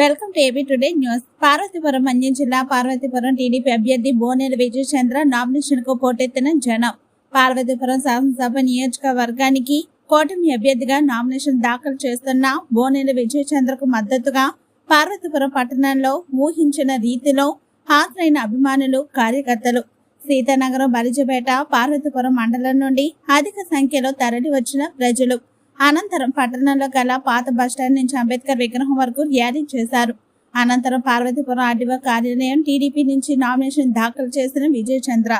Welcome to AB today news. Parvathipuram మంజం జిల్లా Parvathipuram TDP అభ్యర్థి బోనేరు విజయచంద్ర నామినేషన్కు పోటెత్తిన జనం. పార్వతీపురం శాసనసభ నియోజకవర్గానికి కూటమి అభ్యర్థిగా నామినేషన్ దాఖలు చేస్తున్న బోనేరు విజయచంద్రకు మద్దతుగా పార్వతీపురం పట్టణంలో ఊహించిన రీతిలో హాజరైన అభిమానులు కార్యకర్తలు. సీతానగరం బలిజపేట పార్వతీపురం మండలం నుండి అధిక సంఖ్యలో తరలి వచ్చిన ప్రజలు. అనంతరం పట్టణంలో గల పాత బస్టాండ్ నుంచి అంబేద్కర్ విగ్రహం వరకు ర్యాలీ చేశారు. అనంతరం పార్వతీపురం ఆర్డీఓ కార్యాలయం టీడీపీ నుంచి నామినేషన్ దాఖలు చేసిన విజయ్ చంద్ర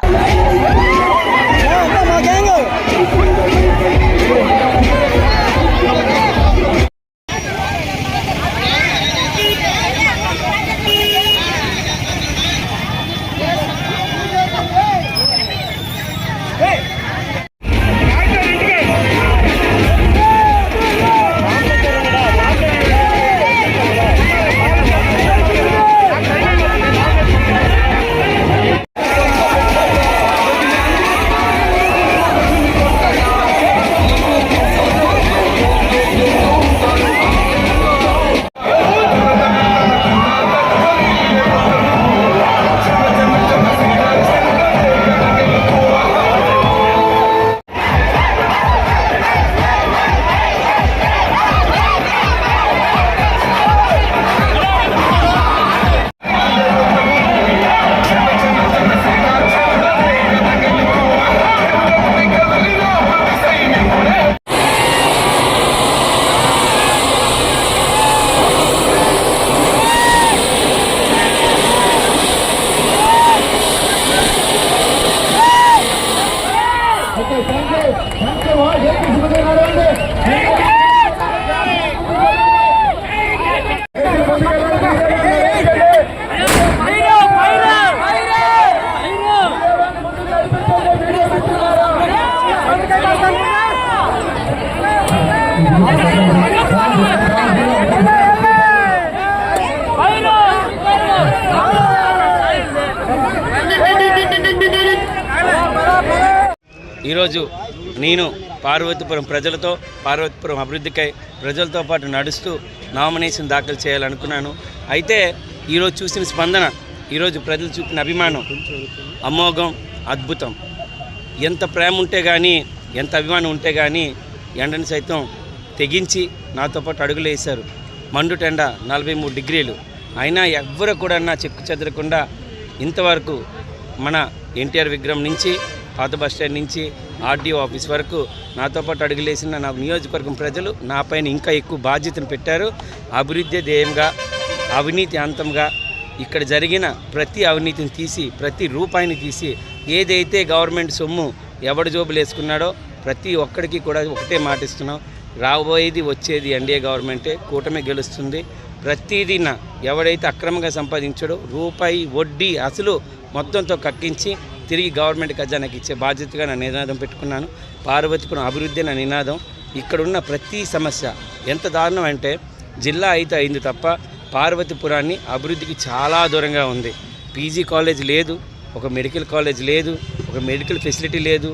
ఈరోజు నేను పార్వతీపురం ప్రజలతో పార్వతీపురం అభివృద్ధికై ప్రజలతో పాటు నడుస్తూ నామినేషన్ దాఖలు చేయాలనుకున్నాను. అయితే ఈరోజు చూసిన స్పందన ఈరోజు ప్రజలు చూపిన అభిమానం అమోఘం అద్భుతం. ఎంత ప్రేమ ఉంటే కానీ ఎంత అభిమానం ఉంటే కానీ ఎండని సైతం తెగించి నాతో పాటు అడుగులు వేశారు. మండు టెండ నలభై మూడు డిగ్రీలు. అయినా ఎవ్వరు కూడా నా చెక్కు చెదరకుండా ఇంతవరకు మన ఎన్టీఆర్ విగ్రహం నుంచి పాత బస్ స్టాండ్ నుంచి ఆర్డీఓ ఆఫీస్ వరకు నాతో పాటు అడుగులేసిన నా నియోజకవర్గం ప్రజలు నాపైన ఇంకా ఎక్కువ బాధ్యతను పెట్టారు. అభివృద్ధి ధ్యేయంగా అవినీతి అంతంగా ఇక్కడ జరిగిన ప్రతి అవినీతిని తీసి ప్రతి రూపాయిని తీసి ఏదైతే గవర్నమెంట్ సొమ్ము ఎవడు జోబులు వేసుకున్నాడో ప్రతి ఒక్కడికి కూడా ఒకటే మాటిస్తున్నాం రాబోయేది వచ్చేది ఎన్డీఏ గవర్నమెంటే కూటమి గెలుస్తుంది. ప్రతిదీ నా ఎవడైతే అక్రమంగా సంపాదించాడో రూపాయి వడ్డీ అసలు మొత్తంతో కక్కించి తిరిగి గవర్నమెంట్ ఖజానాకి ఇచ్చే బాధ్యతగా నా నినాదం పెట్టుకున్నాను. పార్వతీపురం అభివృద్ధి నా నినాదం. ఇక్కడున్న ప్రతి సమస్య ఎంత దారుణం అంటే జిల్లా అయితే అయింది తప్ప పార్వతీపురాన్ని అభివృద్ధికి చాలా దూరంగా ఉంది. పీజీ కాలేజ్ లేదు ఒక మెడికల్ కాలేజ్ లేదు ఒక మెడికల్ ఫెసిలిటీ లేదు.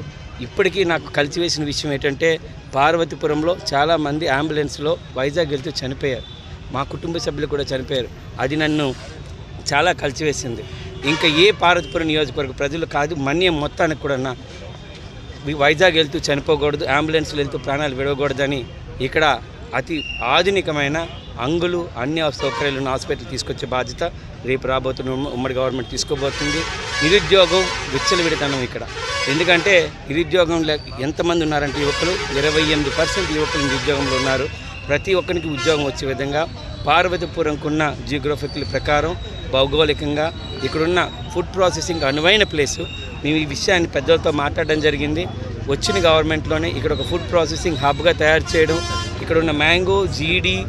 ఇప్పటికీ నాకు కలిసివేసిన విషయం ఏంటంటే పార్వతీపురంలో చాలామంది అంబులెన్స్లో వైజాగ్ వెళ్తూ చనిపోయారు. మా కుటుంబ సభ్యులు కూడా చనిపోయారు. అది నన్ను చాలా కలిసివేసింది. ఇంకా ఏ పార్వతీపురం నియోజకవర్గ ప్రజలు కాదు మన్యం మొత్తానికి కూడా నా వైజాగ్ వెళ్తూ చనిపోకూడదు అంబులెన్స్లు వెళ్తూ ప్రాణాలు విడవకూడదని ఇక్కడ అతి ఆధునికమైన అంగులు అన్ని సౌకర్యాలు ఉన్న హాస్పిటల్ తీసుకొచ్చే బాధ్యత రేపు రాబోతున్న ఉమ్మ- ఉమ్మడి గవర్నమెంట్ తీసుకోబోతుంది. నిరుద్యోగం విచ్చలవిడతనం ఇక్కడ. ఎందుకంటే నిరుద్యోగం లే ఎంతమంది ఉన్నారంటే యువకులు? ఇరవై ఎనిమిది పర్సెంట్ యువకులు నిరుద్యోగంలో ఉన్నారు. ప్రతి ఒక్కరికి ఉద్యోగం వచ్చే విధంగా పార్వతీపురంకున్న జియోగ్రఫికల్ ప్రకారం భౌగోళికంగా ఇక్కడున్న ఫుడ్ ప్రాసెసింగ్ అనువైన ప్లేసు. మేము ఈ విషయాన్ని పెద్దలతో మాట్లాడడం జరిగింది. వచ్చిన గవర్నమెంట్లోనే ఇక్కడ ఒక ఫుడ్ ప్రాసెసింగ్ హబ్గా తయారు చేయడం. ఇక్కడ ఉన్న మ్యాంగో జీడి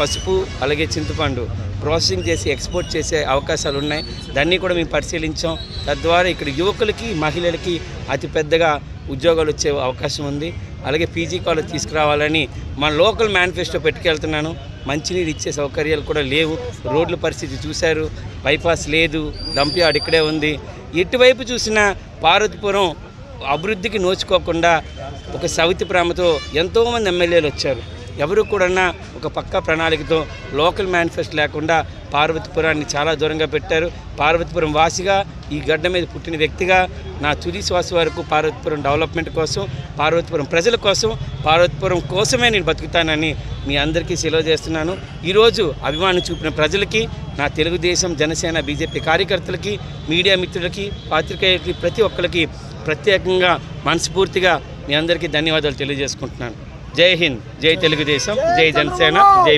పసుపు అలాగే చింతపండు ప్రాసెసింగ్ చేసి ఎక్స్పోర్ట్ చేసే అవకాశాలు ఉన్నాయి దాన్ని కూడా మేము పరిశీలించాం. తద్వారా ఇక్కడ యువకులకి మహిళలకి అతి పెద్దగా ఉద్యోగాలు వచ్చే అవకాశం ఉంది. అలాగే పీజీ కాలేజ్ తీసుకురావాలని మన లోకల్ మేనిఫెస్టో పెట్టుకెళ్తున్నాను. మంచినీరు ఇచ్చే సౌకర్యాలు కూడా లేవు. రోడ్ల పరిస్థితి చూశారు. బైపాస్ లేదు. డంప్ ఇక్కడే ఉంది. ఎటువైపు చూసినా పార్వతీపురం అభివృద్ధికి నోచుకోకుండా ఒక సవితి ప్రేమతో ఎంతోమంది ఎమ్మెల్యేలు వచ్చారు. ఎవరు కూడా ఒక పక్క ప్రణాళికతో లోకల్ మేనిఫెస్ట్ లేకుండా పార్వతీపురాన్ని చాలా దూరంగా పెట్టారు. పార్వతీపురం వాసిగా ఈ గడ్డ మీద పుట్టిన వ్యక్తిగా నా తుది శ్వాస వరకు పార్వతీపురం డెవలప్మెంట్ కోసం పార్వతీపురం ప్రజల కోసం పార్వతీపురం కోసమే నేను బతుకుతానని మీ అందరికీ సెలవు చేస్తున్నాను. ఈరోజు అభిమానం చూపిన ప్రజలకి నా తెలుగుదేశం జనసేన బీజేపీ కార్యకర్తలకి మీడియా మిత్రులకి పాత్రికేయులకి ప్రతి ఒక్కరికి ప్రత్యేకంగా మనస్ఫూర్తిగా మీ అందరికీ ధన్యవాదాలు తెలియజేసుకుంటున్నాను. జై హింద్ జై తెలుగుదేశం జై జనసేన జై